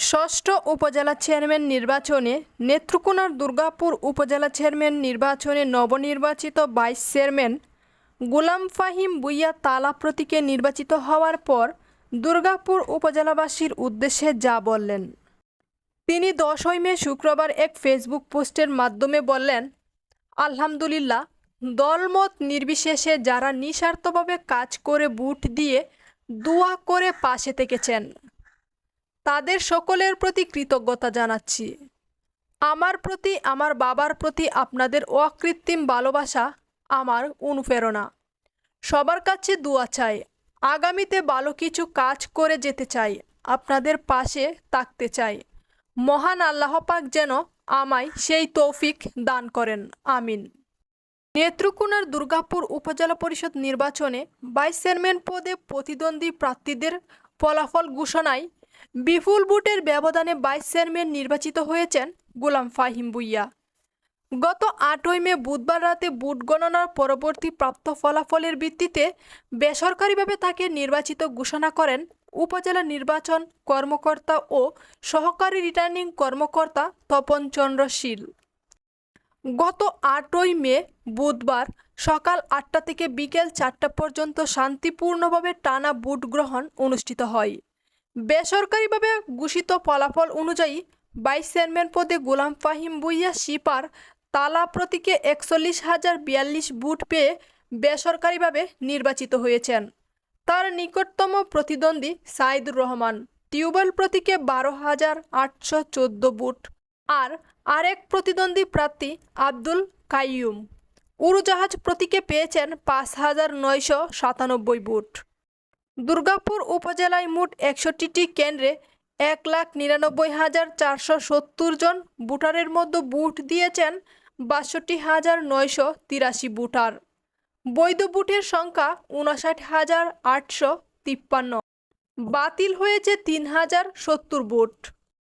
ষষ্ঠ উপজেলা চেয়ারম্যান নির্বাচনে নেত্রকোনার দুর্গাপুর উপজেলা চেয়ারম্যান নির্বাচনে নবনির্বাচিত ভাইস চেয়ারম্যান গোলাম ফাহিম বুইয়া তালা প্রতীকে নির্বাচিত হওয়ার পর দুর্গাপুর উপজেলাবাসীর উদ্দেশ্যে যা বললেন। তিনি দশই মে শুক্রবার এক ফেসবুক পোস্টের মাধ্যমে বললেন, আলহামদুলিল্লাহ, দলমত নির্বিশেষে যারা নিঃস্বার্থভাবে কাজ করে বুট দিয়ে দোয়া করে পাশে থেকেছেন। তাদের সকলের প্রতি কৃতজ্ঞতা জানাচ্ছি। আমার প্রতি, আমার বাবার প্রতি আপনাদের অকৃত্রিম ভালোবাসা আমার অনুপ্রেরণা। সবার কাছে দোয়া চাই। আগামীতে ভালো কিছু কাজ করে যেতে চাই। আপনাদের পাশে থাকতে চাই। মহান আল্লাহ পাক যেন আমায় সেই তৌফিক দান করেন। আমিন। নেত্রকোনার দুর্গাপুর উপজেলা পরিষদ নির্বাচনে ভাইস চেয়ারম্যান পদে প্রতিদ্বন্দ্বী প্রার্থীদের ফলাফল ঘোষণায় বিপুল ভোটের ব্যবধানে ভাইস চেয়ারম্যান নির্বাচিত হয়েছেন গোলাম ফাহিম বুইয়া গত আটই মে বুধবার রাতে বুট গণনার পরবর্তী প্রাপ্ত ফলাফলের ভিত্তিতে বেসরকারিভাবে তাকে নির্বাচিত ঘোষণা করেন উপজেলা নির্বাচন কর্মকর্তা ও সহকারী রিটার্নিং কর্মকর্তা তপন চন্দ্র শীল। গত আটই মে বুধবার সকাল আটটা থেকে বিকেল চারটা পর্যন্ত শান্তিপূর্ণভাবে টানা বুট গ্রহণ অনুষ্ঠিত হয়। বেসরকারিভাবে ঘোষিত ফলাফল অনুযায়ী ভাইস চেয়ারম্যান পদে গোলাম ফাহিম বুইয়া সিপার তালা প্রতীকে একচল্লিশ হাজার বিয়াল্লিশ ভোট পেয়ে বেসরকারিভাবে নির্বাচিত হয়েছেন। তার নিকটতম প্রতিদ্বন্দ্বী সাইদুর রহমান, টিউবওয়েল প্রতীকে বারো হাজার আটশো চোদ্দ ভোট আর আরেক প্রতিদ্বন্দ্বী প্রার্থী আব্দুল কাইয়ুম। উড়োজাহাজ প্রতীকে পেয়েছেন পাঁচ হাজার নয়শো সাতানব্বই ভোট। দুর্গাপুর উপজেলায় মোট একষট্টিটি কেন্দ্রে এক লাখ নিরানব্বই হাজার চারশো সত্তর জন ভোটারের মধ্যে বুট দিয়েছেন বাষট্টি হাজার নয়শো তিরাশি ভোটার। বৈধ বুটের সংখ্যা উনষাট হাজার আটশো তিপ্পান্ন। বাতিল হয়েছে তিন হাজার সত্তর ভোট।